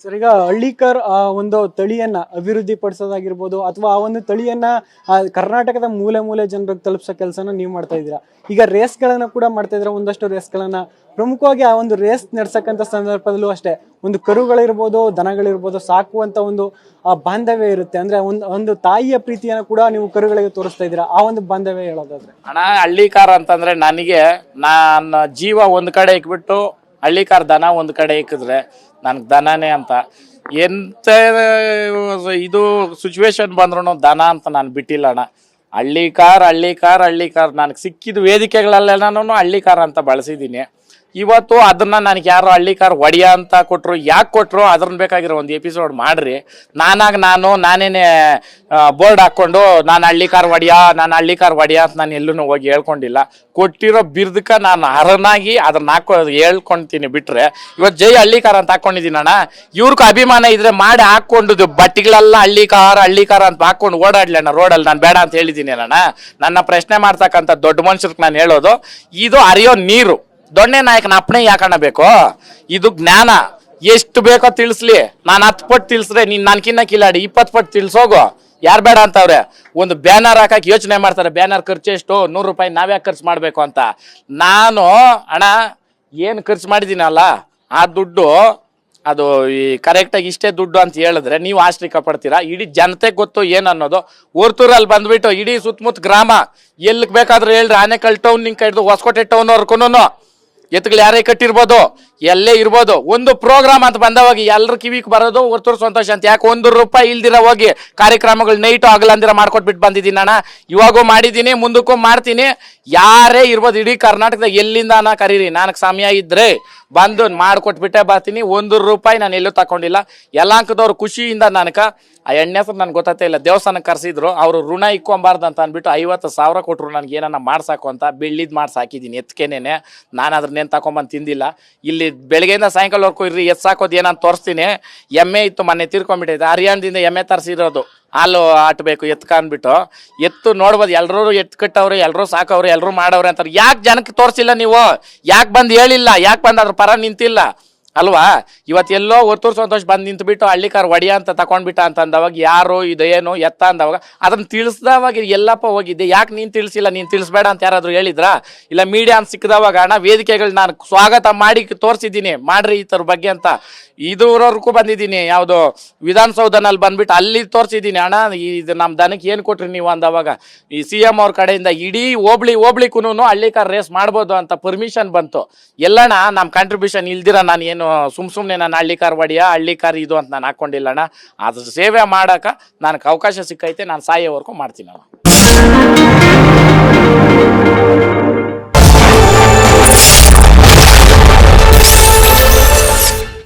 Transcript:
Sir, ಈಗ ಹಳ್ಳಿಕರ್ ಆ ಒಂದು ತಳಿಯನ್ನ ಅಭಿವೃದ್ಧಿ ಪಡಿಸೋದಾಗಿರ್ಬೋದು ಅಥವಾ ಆ ಒಂದು ತಳಿಯನ್ನ ಕರ್ನಾಟಕದ ಮೂಲೆ ಮೂಲೆ ಜನರಿಗೆ ತಲುಪಿಸೋ ಕೆಲಸನ ನೀವು ಮಾಡ್ತಾ ಇದ್ದೀರಾ? ಈಗ ರೇಸ್ಗಳನ್ನ ಕೂಡ ಮಾಡ್ತಾ ಇದ್ದೀರಾ? ಒಂದಷ್ಟು ರೇಸ್ಗಳನ್ನ. ಪ್ರಮುಖವಾಗಿ ಆ ಒಂದು ರೇಸ್ ನಡ್ಸಕ್ಕಂಥ ಸಂದರ್ಭದಲ್ಲೂ ಅಷ್ಟೇ, ಒಂದು ಕರುಗಳಿರ್ಬೋದು, ದನಗಳಿರ್ಬೋದು ಸಾಕುವಂತ ಒಂದು, ಆ ಬಾಂಧವ್ಯ ಇರುತ್ತೆ. ಅಂದ್ರೆ ಒಂದು ಒಂದು ತಾಯಿಯ ಪ್ರೀತಿಯನ್ನ ಕೂಡ ನೀವು ಕರುಗಳಿಗೆ ತೋರಿಸ್ತಾ ಇದ್ದೀರಾ? ಆ ಒಂದು ಬಾಂಧವ್ಯ ಹೇಳೋದಾದ್ರೆ. ಅಣ್ಣ, ಹಳ್ಳಿಕಾರ ಅಂತಂದ್ರೆ ನನಗೆ ನನ್ನ ಜೀವ ಒಂದ್ ಕಡೆ ಇಕ್ಬಿಟ್ಟು ಹಳ್ಳಿಕಾರ ದನ ಒಂದ್ ಕಡೆ ಇಕ್ಕಿದ್ರೆ ನನ್ಗೆ ದನನೇ ಅಂತ. ಎಂತ ಇದು ಸಿಚುವೇಶನ್ ಬಂದ್ರು ದನ ಅಂತ ನಾನು ಬಿಟ್ಟಿಲ್ಲ ಅಣ್ಣ. ಹಳ್ಳಿಕಾರ್ ಹಳ್ಳಿ ಕಾರ್ ನನಗೆ ಸಿಕ್ಕಿದ ವೇದಿಕೆಗಳಲ್ಲೆಲ್ಲನೂ ಹಳ್ಳಿಕಾರ ಅಂತ ಬಳಸಿದ್ದೀನಿ ಇವತ್ತು ಅದನ್ನ ನನಗೆ ಯಾರು ಹಳ್ಳಿಕಾರ ಒಡಿಯ ಅಂತ ಕೊಟ್ಟರು ಯಾಕೆ ಕೊಟ್ಟರು ಅದ್ರನ್ನ ಬೇಕಾಗಿರೋ ಒಂದು ಎಪಿಸೋಡ್ ಮಾಡ್ರಿ. ನಾನಾಗ ನಾನು, ನಾನೇನೆ ಬೋರ್ಡ್ ಹಾಕೊಂಡು ನಾನು ಹಳ್ಳಿಕಾರ ಒಡಿಯ ನಾನು ಹಳ್ಳಿಕಾರ ಒಡಿಯ ಅಂತ ನಾನು ಎಲ್ಲೂ ಹೋಗಿ ಹೇಳ್ಕೊಂಡಿಲ್ಲ. ಕೊಟ್ಟಿರೋ ಬಿರ್ದಕ್ಕೆ ನಾನು ಅರನಾಗಿ ಅದನ್ನ ಹಾಕೋ ಹೇಳ್ಕೊಂತೀನಿ ಬಿಟ್ರೆ. ಇವತ್ತು ಜೈ ಹಳ್ಳಿಕಾರ ಅಂತ ಹಾಕೊಂಡಿದ್ದೀನಿ ಅಣ್ಣ. ಇವ್ರಿಗೂ ಅಭಿಮಾನ ಇದ್ರೆ ಮಾಡಿ ಹಾಕ್ಕೊಂಡಿದ್ದು ಬಟ್ಟೆಗಳೆಲ್ಲ ಹಳ್ಳಿಕಾರ ಹಳ್ಳಿಕಾರ ಅಂತ ಹಾಕೊಂಡು ಓಡಾಡ್ಲಿ ಅಣ್ಣ ರೋಡಲ್ಲಿ ನಾನು ಬೇಡ ಅಂತ ಹೇಳಿದ್ದೀನಿ ಅಣ್ಣ. ನನ್ನ ಪ್ರಶ್ನೆ ಮಾಡ್ತಕ್ಕಂಥ ದೊಡ್ಡ ಮನುಷ್ಯರಿಗೆ ನಾನು ಹೇಳೋದು, ಇದು ಅರಿಯೋ ನೀರು. ದೊಣ್ಣೆ ನಾಯಕನ ಅಪ್ಪಣೆ ಯಾಕಣ್ಣ ಬೇಕು? ಇದು ಜ್ಞಾನ. ಎಷ್ಟು ಬೇಕೋ ತಿಳಿಸ್ಲಿ. ನಾನು ಹತ್ತು ಪಟ್ಟು ತಿಳಿಸ್ರೆ ನೀನ್ ನನ್ಕಿನ್ನ ಕಿಲಾಡಿ ಇಪ್ಪತ್ತು ಪಟ್ಟು ತಿಳಿಸೋಗು ಯಾರು ಬೇಡ ಅಂತವ್ರೆ? ಒಂದು ಬ್ಯಾನರ್ ಹಾಕಕ್ಕೆ ಯೋಚನೆ ಮಾಡ್ತಾರೆ, ಬ್ಯಾನರ್ ಖರ್ಚು ಎಷ್ಟು, ನೂರು ರೂಪಾಯಿ ನಾವ್ಯಾಕೆ ಖರ್ಚು ಮಾಡಬೇಕು ಅಂತ. ನಾನು, ಅಣ್ಣ, ಏನು ಖರ್ಚು ಮಾಡಿದ್ದೀನಲ್ಲ ಆ ದುಡ್ಡು, ಅದು ಈ ಕರೆಕ್ಟಾಗಿ ಇಷ್ಟೇ ದುಡ್ಡು ಅಂತ ಹೇಳಿದ್ರೆ ನೀವು ಆಶ್ರಿಕ ಪಡ್ತೀರಾ? ಇಡೀ ಜನತೆಗೆ ಗೊತ್ತು ಏನು ಅನ್ನೋದು. ಊರ್ತೂರಲ್ಲಿ ಬಂದ್ಬಿಟ್ಟು ಇಡೀ ಸುತ್ತಮುತ್ತ ಗ್ರಾಮ, ಎಲ್ಲಿಗೆ ಬೇಕಾದ್ರೆ ಹೇಳ್ರಿ, ಆನೆಕಲ್ ಟೌನ್ ನಿಂಗೆ ಹಿಡಿದು ಹೊಸಕೋಟೆ ಟೌನ್ವರ್ಗು ಎತ್ತುಗಳು ಯಾರೇ ಕಟ್ಟಿರ್ಬೋದು, ಎಲ್ಲೇ ಇರ್ಬೋದು, ಒಂದು ಪ್ರೋಗ್ರಾಮ್ ಅಂತ ಬಂದವಾಗ ಎಲ್ಲರ ಕಿವಿಗೆ ಬರೋದು ಹೊರ್ತೂರು ಸಂತೋಷ ಅಂತ. ಯಾಕೆ ಒಂದು ರೂಪಾಯಿ ಇಲ್ದಿರ ಹೋಗಿ ಕಾರ್ಯಕ್ರಮಗಳು ನೈಟು ಆಗಲಂದಿರ ಮಾಡ್ಕೊಟ್ಬಿಟ್ಟು ಬಂದಿದ್ದೀನಿ ಅಣ್ಣ. ಇವಾಗೂ ಮಾಡಿದ್ದೀನಿ, ಮುಂದಕ್ಕೂ ಮಾಡ್ತೀನಿ. ಯಾರೇ ಇರ್ಬೋದು, ಇಡೀ ಕರ್ನಾಟಕದಾಗ ಎಲ್ಲಿಂದ ನಾ ಕರೀರಿ? ನನಗೆ ಸಮಯ ಇದ್ರೆ ಬಂದು ಮಾಡ್ಕೊಟ್ಬಿಟ್ಟೆ ಬರ್ತೀನಿ. ಒಂದು ರೂಪಾಯಿ ನಾನು ಎಲ್ಲೂ ತಗೊಂಡಿಲ್ಲ ಎಲ್ಲಾಂಕದವ್ರು ಖುಷಿಯಿಂದ ನನಕ ಆ ಎಣ್ಣೆ ಹತ್ರ ನನ್ಗೆ ಗೊತ್ತೇ ಇಲ್ಲ. ದೇವಸ್ಥಾನಕ್ಕೆ ಕರೆಸಿದ್ರು. ಅವರು ಋಣ ಇಕ್ಕೊಂಬಾರ್ದು ಅಂತ ಅಂದ್ಬಿಟ್ಟು ಐವತ್ತು ಸಾವಿರ ಕೊಟ್ಟರು ನನಗೆ ಏನನ್ನ ಮಾಡ್ಸಾಕು ಅಂತ ಬೆಳ್ಳಿದ್ ಮಾಡ್ಸಿ ಹಾಕಿದ್ದೀನಿ ಎತ್ಕೆನೇನೆ. ನಾನು ಅದ್ರನ್ನೇನು ತಗೊಂಬಂದು ತಿಂದಿಲ್ಲ. ಇಲ್ಲಿ ಬೆಳಗ್ಗೆಯಿಂದ ಸಾಯಂಕಾಲವರೆಗೂ ಇರ್ರಿ ಎತ್ ಸಾಕೋದು ಏನಂತ ತೋರಿಸ್ತೀನಿ. ಎಮ್ಮೆ ಇತ್ತು ಮೊನ್ನೆ ತೀರ್ಕೊಂಡ್ಬಿಟ್ಟಿದೆ ಹರಿಯಾಣದಿಂದ ಎಮ್ಮೆ ತರಿಸಿರೋದು. ಹಾಲು ಆಟಬೇಕು ಎತ್ಕ ಅಂದ್ಬಿಟ್ಟು. ಎತ್ತು ನೋಡ್ಬೋದು. ಎಲ್ಲರೂ ಎತ್ತು ಕಟ್ಟವ್ರೆ ಎಲ್ಲರೂ ಸಾಕವ್ರೆ ಎಲ್ಲರೂ ಮಾಡವ್ರೆ ಅಂತಾರೆ. ಯಾಕೆ ಜನಕ್ಕೆ ತೋರಿಸಿಲ್ಲ ನೀವು? ಯಾಕೆ ಬಂದು ಹೇಳಿಲ್ಲ? ಯಾಕೆ ಬಂದು ಅದ್ರ ಪರ ನಿಂತಿಲ್ಲ? ಅಲ್ವಾ? ಇವತ್ತೆಲ್ಲೋ ಒತ್ತೂರು ಸಂತೋಷ್ ಬಂದು ನಿಂತ್ಬಿಟ್ಟು ಹಳ್ಳಿಕಾರ್ ಒಡಿಯ ಅಂತ ತಗೊಂಡ್ಬಿಟ್ಟ ಅಂತ ಅಂದವಾಗ ಯಾರು ಇದೇನು ಎತ್ತ ಅಂದವಾಗ ಅದನ್ನ ತಿಳಿಸ್ದವಾಗ ಎಲ್ಲಪ್ಪ ಹೋಗಿದ್ದೆ. ಯಾಕೆ ನೀನು ತಿಳಿಸಿಲ್ಲ? ನೀನು ತಿಳಿಸ್ಬೇಡ ಅಂತ ಯಾರಾದರೂ ಹೇಳಿದ್ರಾ? ಇಲ್ಲ ಮೀಡಿಯಾ ಅಂತ ಸಿಕ್ಕಿದವಾಗ ಅಣ್ಣ ವೇದಿಕೆಗಳು ನಾನು ಸ್ವಾಗತ ಮಾಡಿ ತೋರಿಸಿದ್ದೀನಿ. ಮಾಡ್ರಿ ಈ ಥರ ಬಗ್ಗೆ ಅಂತ. ಇದುವರೆಗೂ ಬಂದಿದ್ದೀನಿ. ಯಾವುದು ವಿಧಾನಸೌಧನಲ್ಲಿ ಬಂದ್ಬಿಟ್ಟು ಅಲ್ಲಿ ತೋರಿಸಿದ್ದೀನಿ. ಅಣ್ಣ, ಇದು ನಮ್ಮ ದನಕ್ಕೆ ಏನು ಕೊಟ್ರಿ ನೀವು ಅಂದವಾಗ, ಈ ಸಿ ಎಂ ಅವ್ರ ಕಡೆಯಿಂದ ಇಡೀ ಹೋಬ್ಳಿ ಹಳ್ಳಿ ಹಳ್ಳಿಕಾರ್ ರೇಸ್ ಮಾಡ್ಬೋದು ಅಂತ ಪರ್ಮಿಷನ್ ಬಂತು. ಎಲ್ಲಣ್ಣ ನಮ್ಮ ಕಾಂಟ್ರಿಬ್ಯೂಷನ್ ಇಲ್ದಿರ ನಾನು ಏನು ನಾನು ಸುಮ್ ಸುಮ್ಮನೆ ನಾನು ಹಳ್ಳಿ ಕಾರ್ ಹೊಡಿಯ, ಹಳ್ಳಿ ಕಾರ್ ಇದು ಅಂತ ನಾನು ಹಾಕ್ಕೊಂಡಿಲ್ಲಣ್ಣ ಅದ್ರ ಸೇವೆ ಮಾಡೋಕೆ ನನಗೆ ಅವಕಾಶ ಸಿಕ್ಕೈತೆ, ನಾನು ಸಾಯೋವರೆಗೂ ಮಾಡ್ತೀನಿ ನಾನು